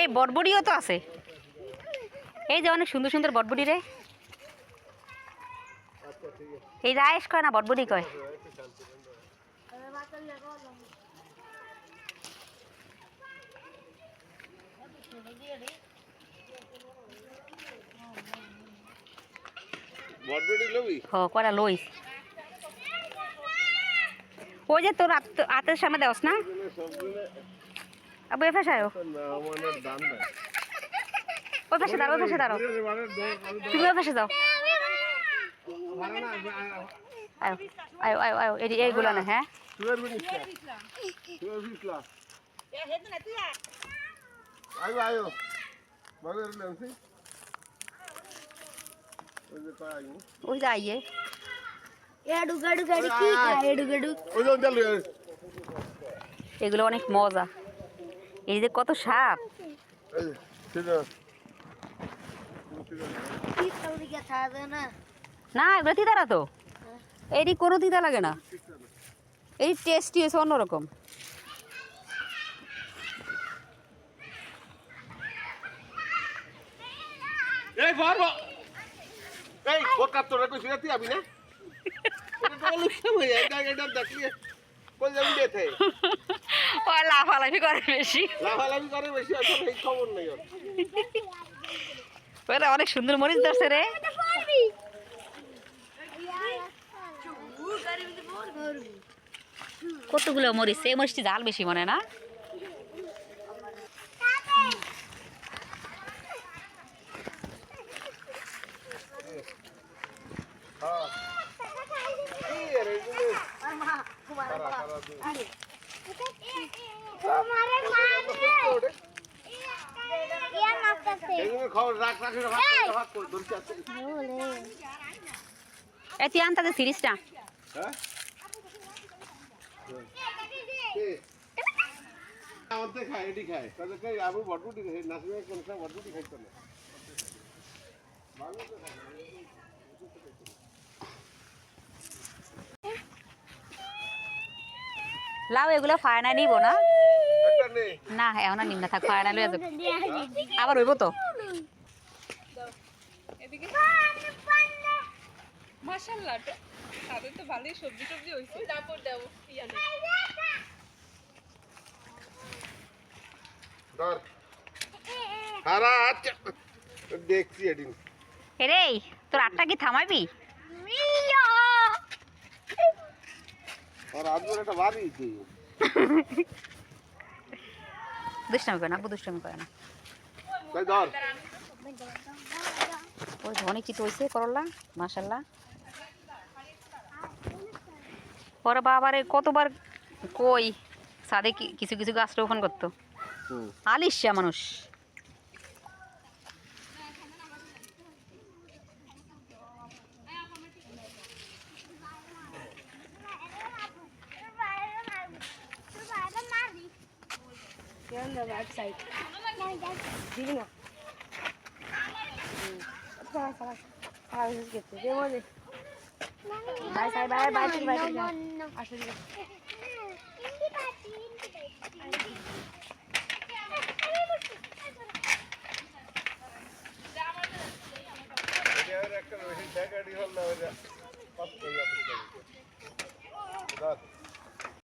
এই বটবডিও তো আছে। এই যে অনেক সুন্দর সুন্দর বটবডি রে। এই রায়েশ কয় না বটবডি কয়? বটবটি লবি? হ কয়টা লইস? ওই যে তোর হাতের সামনে দেওয়াস না? আবু এ ফেসায় ওই পাশে দাঁড়াও ওই পাশে দাঁড়াও। তুমি ওই পাশে যাও। আয়ো আয়ো আয়ো আয়ো এই এইগুলো না হ্যাঁ? আয়ো আয়ো। ওই যে আইয়ে। এগুলো অনেক মজা। এই যে কত সাপ। না? এগুলো তিতারা তো। এরই কোনো তিতা লাগে না। এই টেস্টি হয়েছে অন্যরকম। এই বারবা এই বোকা তোরা কইছিস তুই আবি না? লাফালাফি করে বেশি। অনেক সুন্দর মরিচ ধরছে রে। কতগুলো মরিচ? এই মরিচটি ঝাল বেশি মনে না হ্যাঁ কি রে এগুলো তোমারে মারে ইয়া মারতেছে এগুলো খবর রাখ রাখ রাখ রাখ করে ধরছি আছে এ তুই আনতে সিরিজটা। হ্যাঁ? আমাদের খায় এটি খায় তাহলে কই আবু বটবুটি খাই নাসিমে কোন সময় বটবুটি খাইতো লাও এগুলো ফায়না নিব না। না এখন আর নিম না থাক ফায়না লয়ে যাবে আবার হইব তো? মাশাল্লাহ তাদের তো ভালোই সবজি দুষ্টামি করে না আব্বু দুষ্টামি করে না। ওই মাসাল্লাহ পরে বাবারে কতবার কই? সাদে কিছু কিছু গাছ রোপণ করতো। আলিশা মানুষ। কেন দা ব্যাক সাইড দিবি না সারা সারা সারা গেছে দে মনে বাই